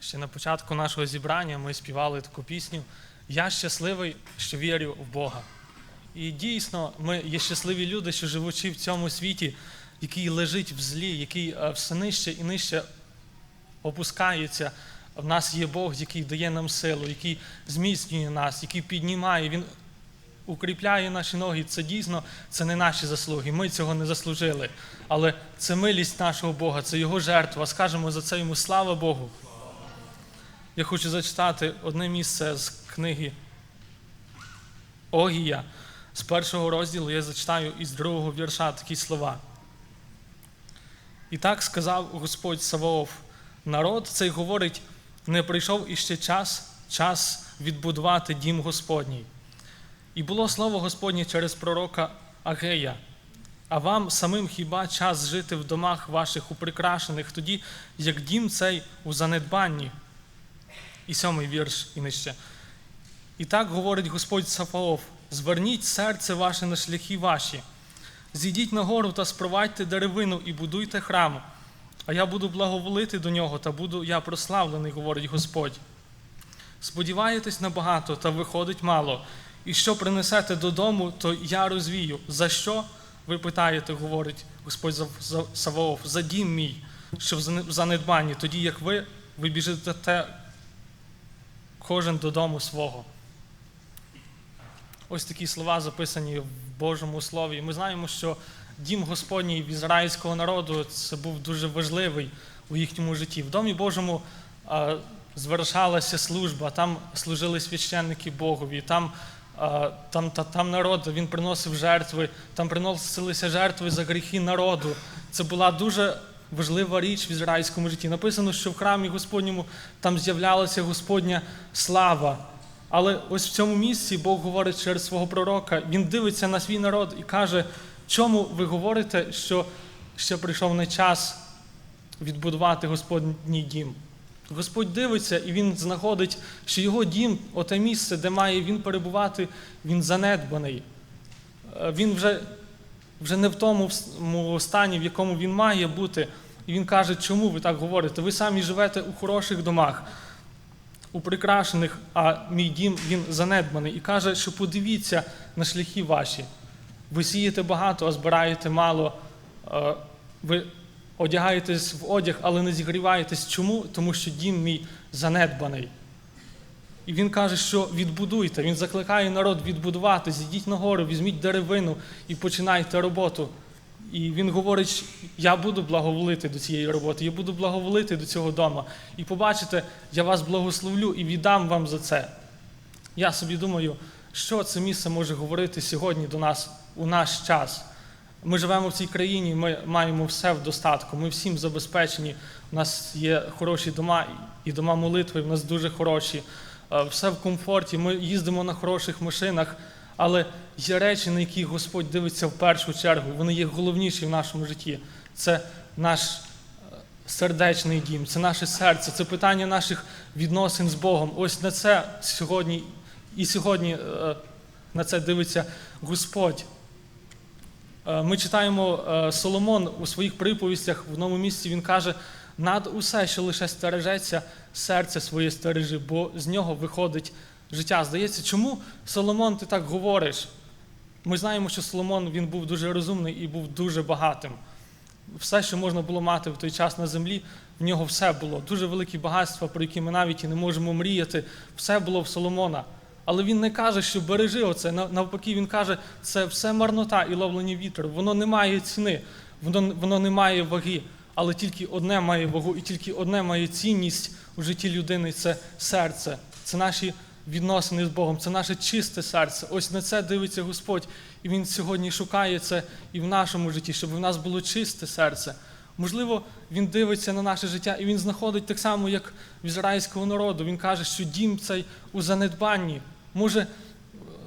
Ще на початку нашого зібрання ми співали таку пісню Я щасливий, що вірю в Бога. І дійсно, ми є щасливі люди, що живучи в цьому світі, який лежить в злі, який е, все нижче і нижче опускається. В нас є Бог, який дає нам силу, який зміцнює нас, який піднімає, Він укріпляє наші ноги. Це дійсно це не наші заслуги. Ми цього не заслужили. Але це милість нашого Бога, це Його жертва. Скажемо за це йому слава Богу. Я хочу зачитати одне місце з книги Огія. З першого розділу я зачитаю із другого вірша такі слова. І так сказав Господь Саваоф, народ цей говорить, не прийшов іще час, час відбудувати дім Господній. І було слово Господнє через пророка Агея. А вам самим хіба час жити в домах ваших уприкрашених, тоді, як дім цей у занедбанні? І сьомий вірш і нижче. І так говорить Господь Сафаоф: зверніть серце ваше на шляхи ваші, зійдіть на гору та спровадьте деревину і будуйте храм, а я буду благоволити до нього, та буду я прославлений, говорить Господь. Сподіваєтесь на багато, та виходить мало. І що принесете додому, то я розвію. За що? Ви питаєте, говорить Господь Саваоф, за дім мій, що в занедбанні, тоді як ви, ви біжите кожен додому свого. Ось такі слова записані в Божому Слові. Ми знаємо, що дім Господній в ізраїльського народу це був дуже важливий у їхньому житті. В домі Божому а, звершалася служба, там служили священники Богові, там, а, там, та, там народ він приносив жертви, там приносилися жертви за гріхи народу. Це була дуже важлива річ в ізраїльському житті. Написано, що в храмі Господньому там з'являлася Господня слава. Але ось в цьому місці Бог говорить через свого пророка, він дивиться на свій народ і каже, чому ви говорите, що ще прийшов не час відбудувати Господній дім. Господь дивиться і він знаходить, що його дім, оте місце, де має він перебувати, він занедбаний. Е, Він вже, вже не в тому стані, в якому він має бути. І він каже, чому ви так говорите? Ви самі живете у хороших домах у прикрашених, а мій дім він занедбаний. І каже, що подивіться на шляхи ваші. Ви сієте багато, а збираєте мало. Е, Ви одягаєтесь в одяг, але не зігріваєтесь. Чому? Тому що дім мій занедбаний. І він каже, що відбудуйте. Він закликає народ відбудувати, зійдіть на гору, візьміть деревину і починайте роботу. І він говорить, я буду благоволити до цієї роботи, я буду благоволити до цього дому. І побачите, я вас благословлю і віддам вам за це. Я собі думаю, що це місце може говорити сьогодні до нас у наш час. Ми живемо в цій країні, ми маємо все в достатку, ми всім забезпечені. У нас є хороші дома і дома молитви, в нас дуже хороші, все в комфорті. Ми їздимо на хороших машинах, але є речі, на які Господь дивиться в першу чергу. Вони є головніші в нашому житті. Це наш е, сердечний дім, це наше серце, це питання наших відносин з Богом. Ось на це сьогодні і сьогодні е, на це дивиться Господь. Е, Ми читаємо Соломон у своїх приповістях в одному місці він каже: над усе, що лише стережеться, серце своє стережи, бо з нього виходить життя. Здається, чому Соломон ти так говориш? Ми знаємо, що Соломон він був дуже розумний і був дуже багатим. Все, що можна було мати в той час на землі, в нього все було. Дуже великі багатства, про які ми навіть і не можемо мріяти. Все було в Соломона. Але він не каже, що бережи оце. Навпаки, він каже, це все марнота і ловлення вітру. Воно не має ціни, воно, воно не має ваги. Але тільки одне має вагу, і тільки одне має цінність у житті людини це серце, це наші відносини з Богом, це наше чисте серце. Ось на це дивиться Господь. І Він сьогодні шукає це і в нашому житті, щоб в нас було чисте серце. Можливо, він дивиться на наше життя, і він знаходить так само, як в ізраїльського народу. Він каже, що дім цей у занедбанні. Може,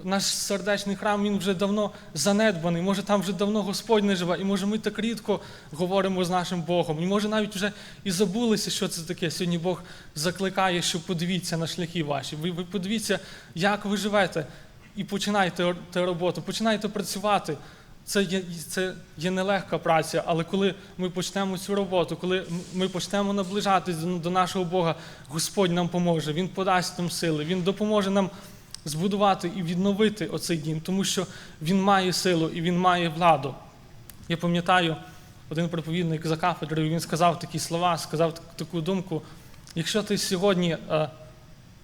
наш сердечний храм він вже давно занедбаний, може там вже давно Господь не живе, і може ми так рідко говоримо з нашим Богом. І може навіть вже і забулися, що це таке. Сьогодні Бог закликає, що подивіться на шляхи ваші. Ви, ви подивіться, як ви живете, і починайте те роботу, починайте працювати. це є, це є нелегка праця, але коли ми почнемо цю роботу, коли ми почнемо наближатись до нашого Бога, Господь нам поможе, Він подасть нам сили, Він допоможе нам збудувати і відновити оцей дім, тому що Він має силу і Він має владу. Я пам'ятаю, один проповідник за кафедрою, він сказав такі слова, сказав таку думку: якщо ти сьогодні е,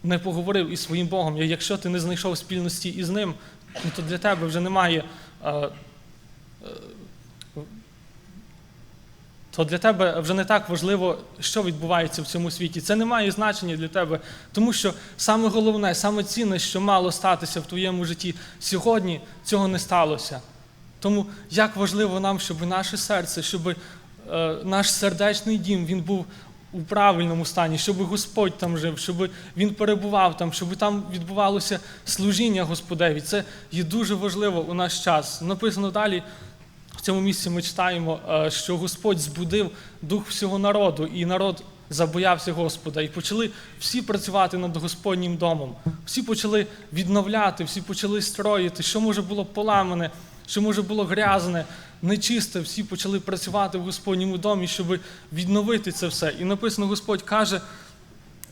не поговорив із своїм Богом, якщо ти не знайшов спільності із ним, ну, то для тебе вже немає. То для тебе вже не так важливо, що відбувається в цьому світі. Це не має значення для тебе, тому що саме головне, саме цінне, що мало статися в твоєму житті, сьогодні цього не сталося. Тому як важливо нам, щоб наше серце, щоб е, наш сердечний дім він був у правильному стані, щоб Господь там жив, щоб він перебував там, щоб там відбувалося служіння Господеві. Це є дуже важливо у наш час. Написано далі. В цьому місці ми читаємо, е, що Господь збудив дух всього народу, і народ забоявся Господа. І почали всі працювати над Господнім домом. Всі почали відновляти, всі почали строїти, що може було поламане, що може було грязне, нечисте. Всі почали працювати в Господньому домі, щоб відновити це все. І написано, Господь каже.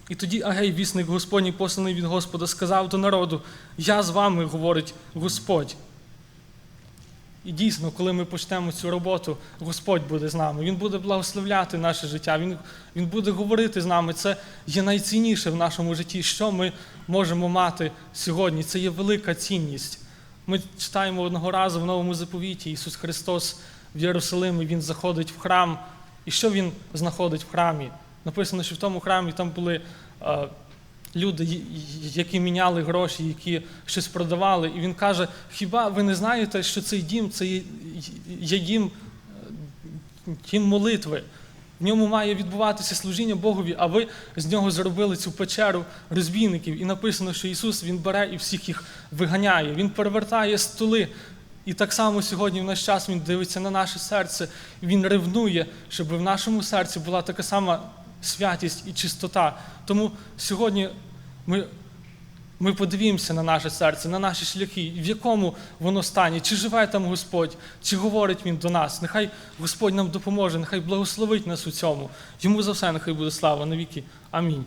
І тоді Агей, вісник Господній, посланий від Господа, сказав до народу: Я з вами, говорить Господь. І дійсно, коли ми почнемо цю роботу, Господь буде з нами. Він буде благословляти наше життя. Він, він буде говорити з нами. Це є найцінніше в нашому житті, що ми можемо мати сьогодні. Це є велика цінність. Ми читаємо одного разу в новому заповіті Ісус Христос в Єрусалимі, Він заходить в храм. І що Він знаходить в храмі? Написано, що в тому храмі там були е, люди, які міняли гроші, які щось продавали. І він каже: хіба ви не знаєте, що цей дім це є дім, е, дім молитви? В ньому має відбуватися служіння Богові, а ви з нього зробили цю печеру розбійників. І написано, що Ісус Він бере і всіх їх виганяє. Він перевертає столи. І так само сьогодні в наш час Він дивиться на наше серце, Він ревнує, щоб в нашому серці була така сама святість і чистота. Тому сьогодні ми, ми подивімося на наше серце, на наші шляхи, в якому воно стані, чи живе там Господь, чи говорить Він до нас. Нехай Господь нам допоможе, нехай благословить нас у цьому. Йому за все, нехай буде слава навіки. Амінь.